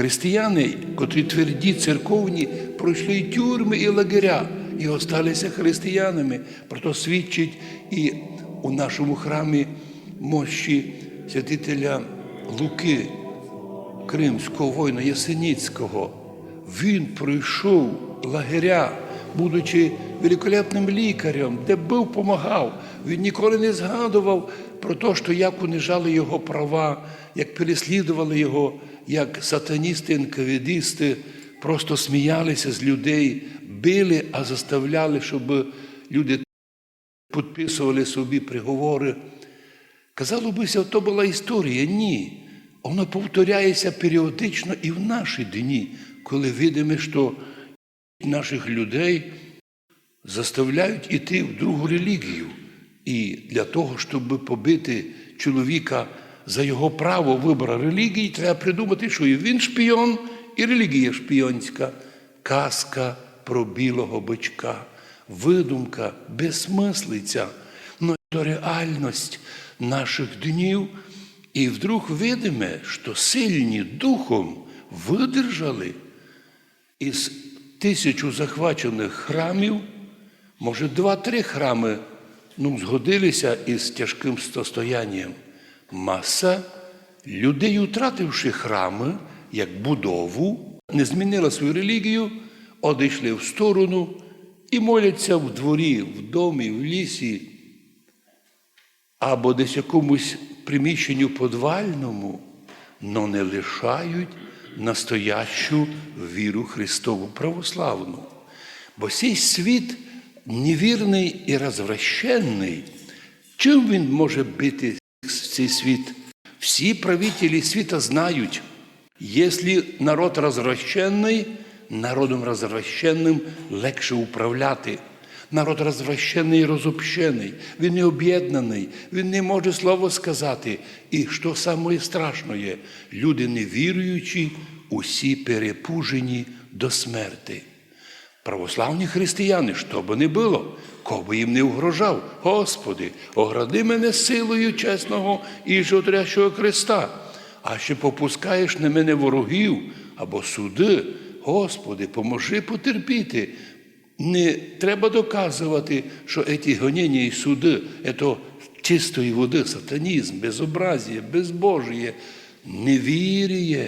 Християни, котрі тверді, церковні, пройшли і тюрми, і лагеря, і осталися християнами. Про то свідчить і у нашому храмі мощі святителя Луки, кримського воїна Ясеніцького. Він пройшов лагеря, будучи великолепним лікарем, де був, помагав. Він ніколи не згадував про те, що як унижали його права, як переслідували його, як сатаністи, інкавідисти просто сміялися з людей, били, а заставляли, щоб люди підписували собі приговори. Казало бися, то була історія. Ні. Воно повторяється періодично і в наші дні, коли видимо, що наших людей заставляють іти в другу релігію. І для того, щоб побити чоловіка за його право вибору релігії, треба придумати, що і він шпіон, і релігія шпіонська, казка про білого бичка, видумка, безсмислиця. Ну, то реальність наших днів. І вдруг видиме, що сильні духом видержали із тисячу захвачених храмів, може, два-три храми ну, згодилися із тяжким стоянням. Маса людей, втративши храми як будову, не змінила свою релігію, одійшли в сторону і моляться в дворі, в домі, в лісі, або десь якомусь приміщенню подвальному, но не лишають настоящу віру Христову православну. Бо цей світ невірний і розвращенний. Чим він може бити цей світ? Всі правителі світа знають, якщо народ розвращений, народом розвращенним легше управляти. Народ розвращений і розобщений, він не об'єднаний, він не може слово сказати. І що саме страшне, люди невіруючі, усі перепужені до смерти. Православні християни, що би не було, кого їм не угрожав, Господи, огради мене силою чесного і жотрящого Христа, а ще попускаєш на мене ворогів або суди, Господи, поможи потерпіти. Не треба доказувати, що ці гоніння і суди це чистої води, сатанізм, безобразія, безбожіє, невір'я.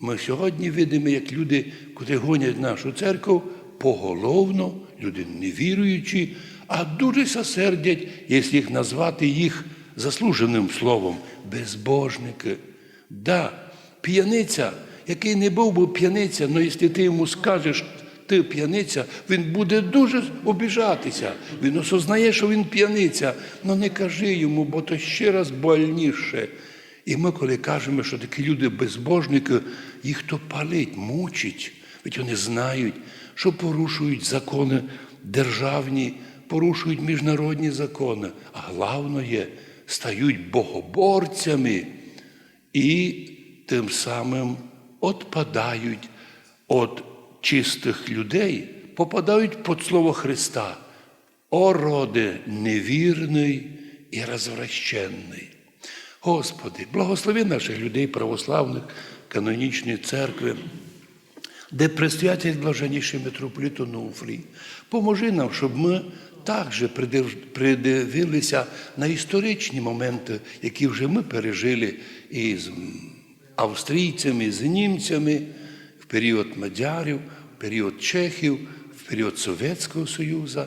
Ми сьогодні видимо, як люди, котрі гонять нашу церкву, поголовно, люди невіруючі, а дуже сосердять, якщо їх назвати їх заслуженим словом, безбожники. Да, п'яниця, який не був би п'яниця, але якщо ти йому скажеш, ти п'яниця, він буде дуже обіжатися. Він осознає, що він п'яниця, але не кажи йому, бо то ще раз больніше. І ми, коли кажемо, що такі люди безбожники, їх то палить, мучить, ведь вони знають, що порушують закони державні, порушують міжнародні закони, а головне, стають богоборцями і тим самим відпадають від чистих людей, попадають під слово Христа. О роде невірний і розвращенний. Господи, благослови наших людей православних, канонічної церкви, де предстоятель блаженніший митрополит Онуфрій. Поможи нам, щоб ми також придивилися на історичні моменти, які вже ми пережили із австрійцями, з німцями в період мадярів, в період чехів, в період Совєтського Союзу.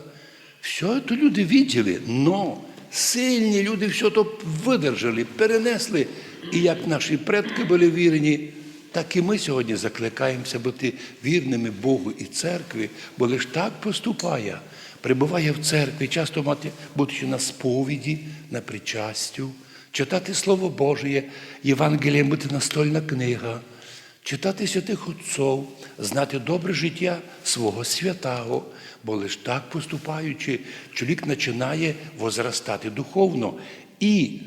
Все це люди виділи, но сильні люди все то видержали, перенесли. І як наші предки були вірні, так і ми сьогодні закликаємося бути вірними Богу і церкві, бо лише так поступає. Прибуває в церкві, часто мати, будучи на сповіді, на причастю, читати Слово Боже, Євангелієм бути настольна книга, читати святих отців, знати добре життя свого святого, бо лише так поступаючи, чоловік починає возростати духовно. І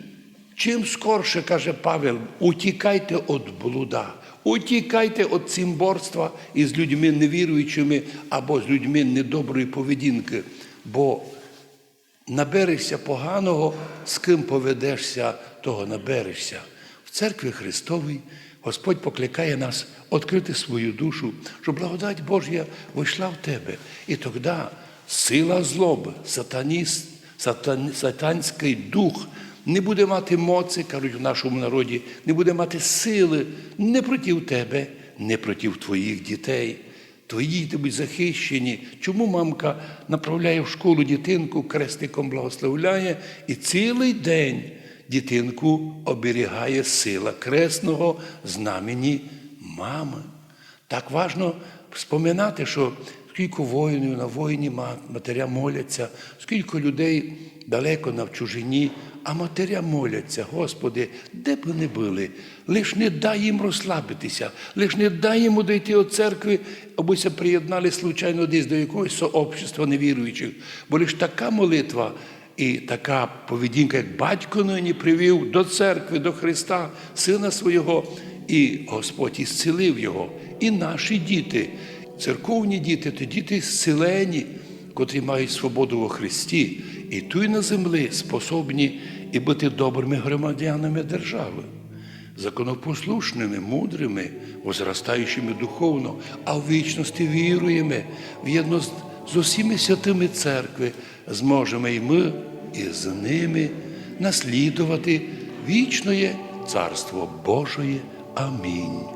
чим скорше, каже Павел, утікайте від блуда, утікайте від цимборства із людьми невіруючими або з людьми недоброї поведінки, бо наберешся поганого, з ким поведешся, того наберешся. В церкві Христовій Господь покликає нас відкрити свою душу, щоб благодать Божя вийшла в тебе. І тоді сила злоби, сатаніст, сатан, сатанський дух не буде мати моці, кажуть в нашому народі, не буде мати сили не проти тебе, не проти твоїх дітей. Твої діти будуть захищені. Чому мамка направляє в школу дитинку, крестиком благословляє і цілий день дитинку оберігає сила кресного знамені мами. Так важно споминати, що скільки воїнів на воїні матеря моляться, скільки людей далеко на чужині, а матеря моляться, Господи, де б вони були, лиш не дай їм розслабитися, лиш не дай йому дойти від церкви, абося приєднали случайно десь до якогось сообщества невіруючих. Бо лиш така молитва і така поведінка, як батько нині привів до церкви, до Христа, Сина Свого, і Господь ісцелив його. І наші діти, церковні діти, то діти зцілені, котрі мають свободу во Христі, і тут на землі способні і бути добрими громадянами держави, законопослушними, мудрими, возростаючими духовно, а в вічності віруємо, в'єдно з, з усіми святими церкви, зможемо і ми, і з ними наслідувати вічне Царство Божоє. Амінь.